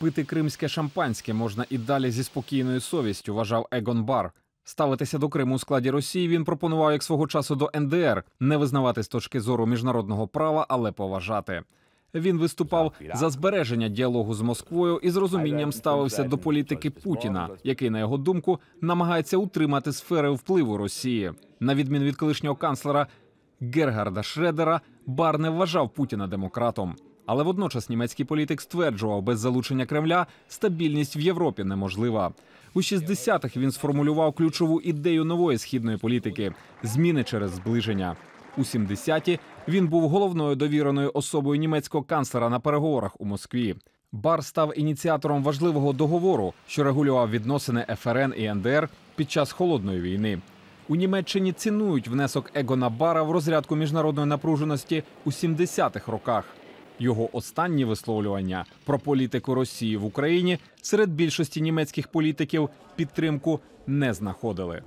Пити кримське шампанське можна і далі зі спокійною совістю, вважав Егон Бар. Ставитися до Криму у складі Росії він пропонував як свого часу до НДР не визнавати з точки зору міжнародного права, але поважати. Він виступав за збереження діалогу з Москвою і з розумінням ставився до політики Путіна, який, на його думку, намагається утримати сфери впливу Росії. На відміну від колишнього канцлера Гергарда Шредера, Бар не вважав Путіна демократом. Але водночас німецький політик стверджував, без залучення Кремля стабільність в Європі неможлива. У 60-х він сформулював ключову ідею нової східної політики зміни через зближення. У 70-ті він був головною довіреною особою німецького канцлера на переговорах у Москві. Бар став ініціатором важливого договору, що регулював відносини ФРН і НДР під час холодної війни. У Німеччині цінують внесок Егона Бара в розрядку міжнародної напруженості у 70-х роках. Його останні висловлювання про політику Росії в Україні серед більшості німецьких політиків підтримку не знаходили.